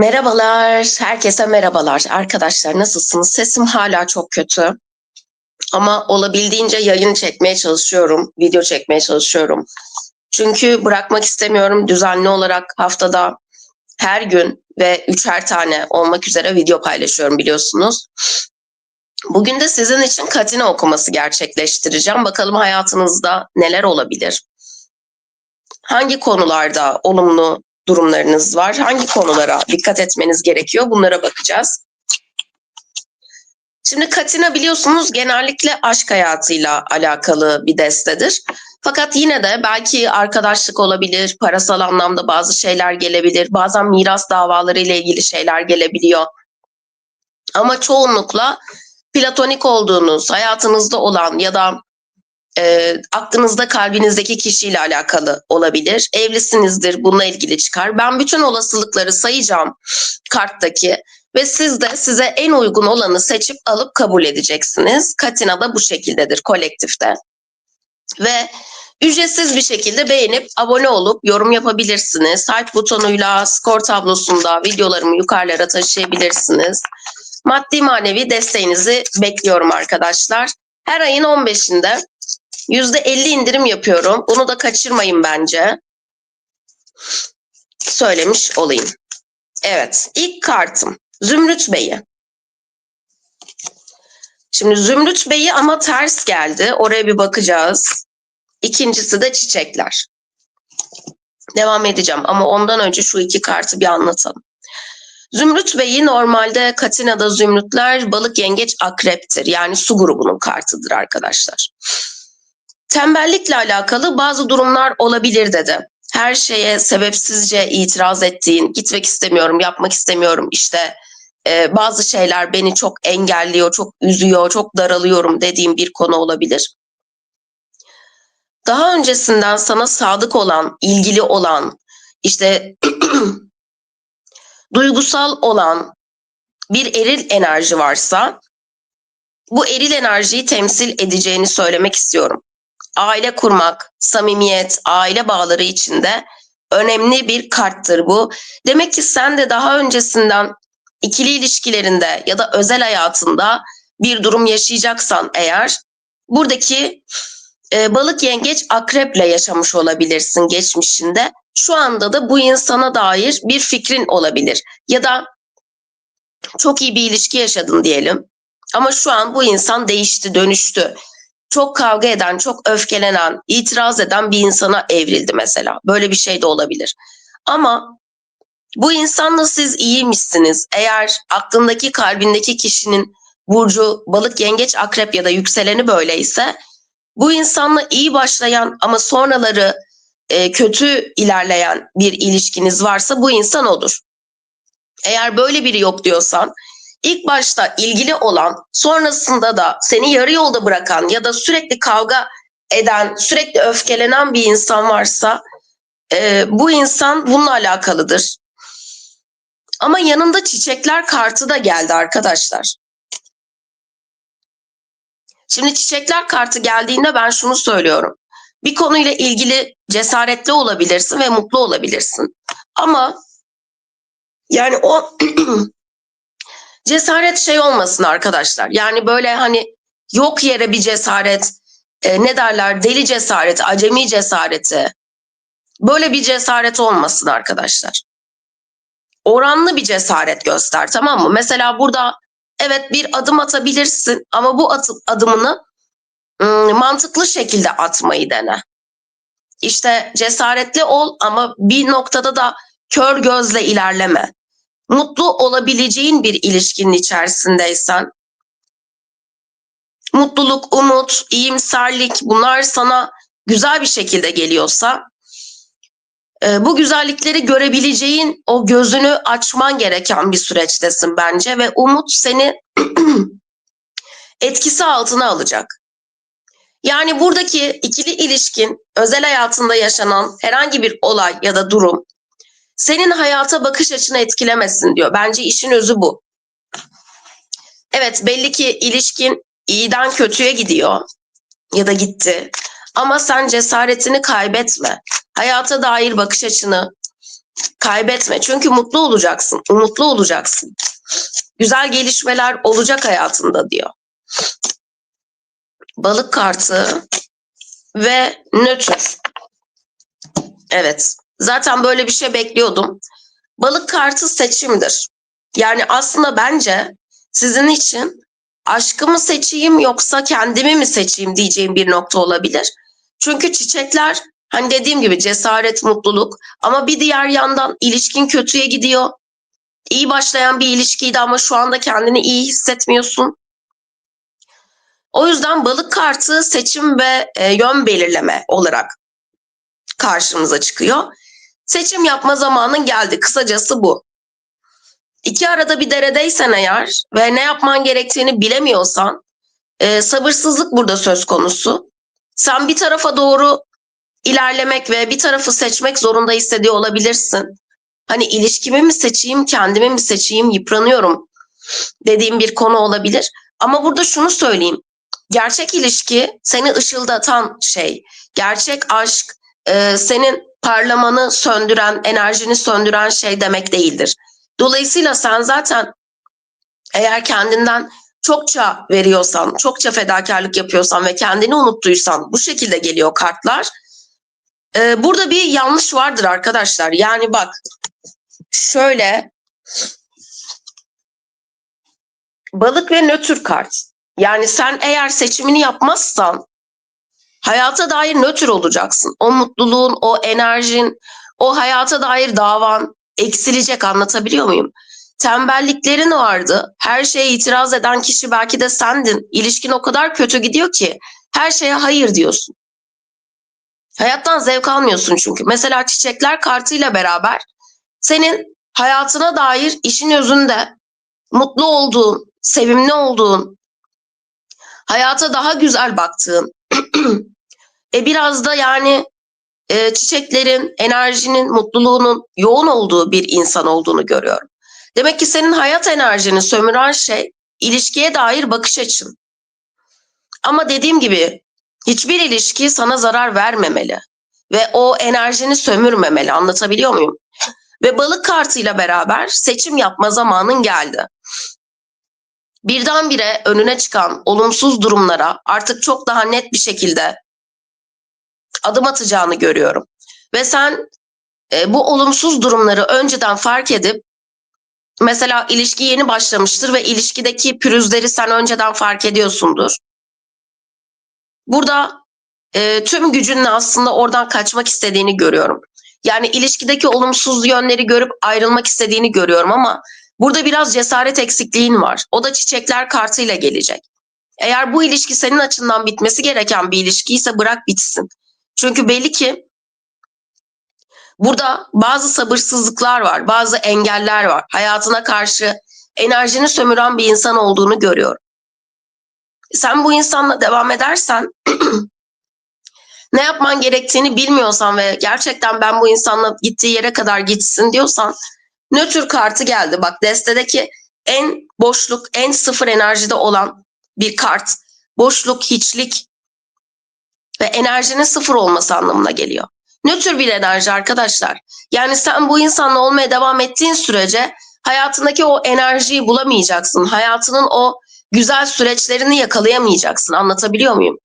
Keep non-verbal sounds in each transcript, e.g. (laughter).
Merhabalar, herkese merhabalar. Arkadaşlar nasılsınız? Sesim hala çok kötü. Ama olabildiğince yayın çekmeye çalışıyorum, video çekmeye çalışıyorum. Çünkü bırakmak istemiyorum. Düzenli olarak haftada her gün ve üçer tane olmak üzere video paylaşıyorum biliyorsunuz. Bugün de sizin için Katina okuması gerçekleştireceğim. Bakalım hayatınızda neler olabilir? Hangi konularda olumlu durumlarınız var? Hangi konulara dikkat etmeniz gerekiyor? Bunlara bakacağız. Şimdi Katina biliyorsunuz genellikle aşk hayatıyla alakalı bir destedir. Fakat yine de belki arkadaşlık olabilir, parasal anlamda bazı şeyler gelebilir, bazen miras davaları ile ilgili şeyler gelebiliyor. Ama çoğunlukla platonik olduğunuz, hayatınızda olan ya da e, aklınızda kalbinizdeki kişiyle alakalı olabilir. Evlisinizdir bununla ilgili çıkar. Ben bütün olasılıkları sayacağım karttaki ve siz de size en uygun olanı seçip alıp kabul edeceksiniz. Katina da bu şekildedir kolektifte. Ve ücretsiz bir şekilde beğenip abone olup yorum yapabilirsiniz. Hype butonuyla skor tablosunda videolarımı yukarılara taşıyabilirsiniz. Maddi manevi desteğinizi bekliyorum arkadaşlar. Her ayın 15'inde %50 indirim yapıyorum. Bunu da kaçırmayın bence. Söylemiş olayım. Evet, ilk kartım Zümrüt Bey'i. Şimdi Zümrüt Bey'i ama ters geldi. Oraya bir bakacağız. İkincisi de çiçekler. Devam edeceğim ama ondan önce şu iki kartı bir anlatalım. Zümrüt Bey'i normalde Katina'da zümrütler balık yengeç akreptir. Yani su grubunun kartıdır arkadaşlar. Tembellikle alakalı bazı durumlar olabilir dedi. Her şeye sebepsizce itiraz ettiğin, gitmek istemiyorum, yapmak istemiyorum işte e, bazı şeyler beni çok engelliyor, çok üzüyor, çok daralıyorum dediğim bir konu olabilir. Daha öncesinden sana sadık olan, ilgili olan, işte (clears throat) duygusal olan bir eril enerji varsa bu eril enerjiyi temsil edeceğini söylemek istiyorum. Aile kurmak, samimiyet, aile bağları içinde önemli bir karttır bu. Demek ki sen de daha öncesinden ikili ilişkilerinde ya da özel hayatında bir durum yaşayacaksan eğer buradaki e, balık yengeç akreple yaşamış olabilirsin geçmişinde. Şu anda da bu insana dair bir fikrin olabilir. Ya da çok iyi bir ilişki yaşadın diyelim. Ama şu an bu insan değişti, dönüştü. Çok kavga eden, çok öfkelenen, itiraz eden bir insana evrildi mesela. Böyle bir şey de olabilir. Ama bu insanla siz iyiymişsiniz. Eğer aklındaki, kalbindeki kişinin burcu balık, yengeç, akrep ya da yükseleni böyleyse bu insanla iyi başlayan ama sonraları e, kötü ilerleyen bir ilişkiniz varsa bu insan olur. Eğer böyle biri yok diyorsan ilk başta ilgili olan sonrasında da seni yarı yolda bırakan ya da sürekli kavga eden, sürekli öfkelenen bir insan varsa e, bu insan bununla alakalıdır. Ama yanında çiçekler kartı da geldi arkadaşlar. Şimdi çiçekler kartı geldiğinde ben şunu söylüyorum. Bir konuyla ilgili cesaretli olabilirsin ve mutlu olabilirsin. Ama yani o (clears throat) cesaret şey olmasın arkadaşlar. Yani böyle hani yok yere bir cesaret, e, ne derler deli cesareti, acemi cesareti. Böyle bir cesaret olmasın arkadaşlar. Oranlı bir cesaret göster tamam mı? Mesela burada evet bir adım atabilirsin ama bu at adımını ım, mantıklı şekilde atmayı dene. İşte cesaretli ol ama bir noktada da kör gözle ilerleme. Mutlu olabileceğin bir ilişkinin içerisindeysen mutluluk, umut, iyimserlik bunlar sana güzel bir şekilde geliyorsa e, bu güzellikleri görebileceğin o gözünü açman gereken bir süreçtesin bence ve umut seni (clears throat) etkisi altına alacak. Yani buradaki ikili ilişkin, özel hayatında yaşanan herhangi bir olay ya da durum senin hayata bakış açını etkilemesin diyor. Bence işin özü bu. Evet belli ki ilişkin iyiden kötüye gidiyor ya da gitti. Ama sen cesaretini kaybetme. Hayata dair bakış açını, Kaybetme. Çünkü mutlu olacaksın. Umutlu olacaksın. Güzel gelişmeler olacak hayatında diyor. Balık kartı ve nötr. Evet. Zaten böyle bir şey bekliyordum. Balık kartı seçimdir. Yani aslında bence sizin için aşkımı seçeyim yoksa kendimi mi seçeyim diyeceğim bir nokta olabilir. Çünkü çiçekler hani dediğim gibi cesaret, mutluluk ama bir diğer yandan ilişkin kötüye gidiyor. İyi başlayan bir ilişkiydi ama şu anda kendini iyi hissetmiyorsun. O yüzden balık kartı seçim ve e, yön belirleme olarak karşımıza çıkıyor. Seçim yapma zamanın geldi. Kısacası bu. İki arada bir deredeysen eğer ve ne yapman gerektiğini bilemiyorsan e, sabırsızlık burada söz konusu. Sen bir tarafa doğru ilerlemek ve bir tarafı seçmek zorunda hissediyor olabilirsin. Hani ilişkimi mi seçeyim, kendimi mi seçeyim, yıpranıyorum dediğim bir konu olabilir. Ama burada şunu söyleyeyim. Gerçek ilişki seni ışıldatan şey. Gerçek aşk e, senin parlamanı söndüren, enerjini söndüren şey demek değildir. Dolayısıyla sen zaten eğer kendinden çokça veriyorsan, çokça fedakarlık yapıyorsan ve kendini unuttuysan bu şekilde geliyor kartlar. Ee, burada bir yanlış vardır arkadaşlar. Yani bak şöyle balık ve nötr kart. Yani sen eğer seçimini yapmazsan hayata dair nötr olacaksın. O mutluluğun, o enerjin, o hayata dair davan eksilecek anlatabiliyor muyum? Tembelliklerin vardı. Her şeye itiraz eden kişi belki de sendin. İlişkin o kadar kötü gidiyor ki her şeye hayır diyorsun. Hayattan zevk almıyorsun çünkü. Mesela çiçekler kartıyla beraber senin hayatına dair işin özünde mutlu olduğun, sevimli olduğun, hayata daha güzel baktığın, (clears throat) e biraz da yani e, çiçeklerin, enerjinin, mutluluğunun yoğun olduğu bir insan olduğunu görüyorum. Demek ki senin hayat enerjini sömüren şey ilişkiye dair bakış açın. Ama dediğim gibi hiçbir ilişki sana zarar vermemeli ve o enerjini sömürmemeli. Anlatabiliyor muyum? Ve balık kartıyla beraber seçim yapma zamanın geldi. Birdenbire önüne çıkan olumsuz durumlara artık çok daha net bir şekilde adım atacağını görüyorum. Ve sen e, bu olumsuz durumları önceden fark edip mesela ilişki yeni başlamıştır ve ilişkideki pürüzleri sen önceden fark ediyorsundur. Burada e, tüm gücünle aslında oradan kaçmak istediğini görüyorum. Yani ilişkideki olumsuz yönleri görüp ayrılmak istediğini görüyorum ama burada biraz cesaret eksikliğin var. O da çiçekler kartıyla gelecek. Eğer bu ilişki senin açından bitmesi gereken bir ilişkiyse bırak bitsin. Çünkü belli ki burada bazı sabırsızlıklar var, bazı engeller var. Hayatına karşı enerjini sömüren bir insan olduğunu görüyorum. Sen bu insanla devam edersen (clears throat) ne yapman gerektiğini bilmiyorsan ve gerçekten ben bu insanla gittiği yere kadar gitsin diyorsan nötr kartı geldi. Bak destedeki en boşluk, en sıfır enerjide olan bir kart. Boşluk, hiçlik ve enerjinin sıfır olması anlamına geliyor. Nötr bir enerji arkadaşlar. Yani sen bu insanla olmaya devam ettiğin sürece hayatındaki o enerjiyi bulamayacaksın. Hayatının o güzel süreçlerini yakalayamayacaksın. Anlatabiliyor muyum?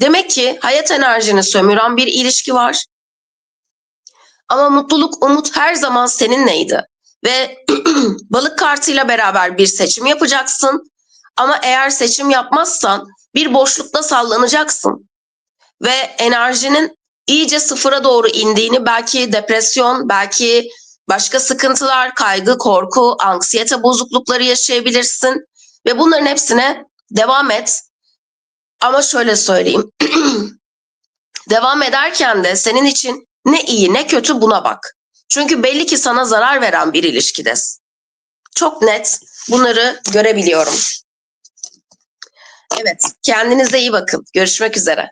Demek ki hayat enerjini sömüren bir ilişki var. Ama mutluluk, umut her zaman seninleydi. Ve (clears throat) balık kartıyla beraber bir seçim yapacaksın. Ama eğer seçim yapmazsan bir boşlukta sallanacaksın. Ve enerjinin iyice sıfıra doğru indiğini belki depresyon, belki başka sıkıntılar, kaygı, korku, anksiyete bozuklukları yaşayabilirsin. Ve bunların hepsine devam et. Ama şöyle söyleyeyim. (clears throat) devam ederken de senin için ne iyi ne kötü buna bak. Çünkü belli ki sana zarar veren bir ilişkidesin. Çok net bunları görebiliyorum. Evet, kendinize iyi bakın. Görüşmek üzere.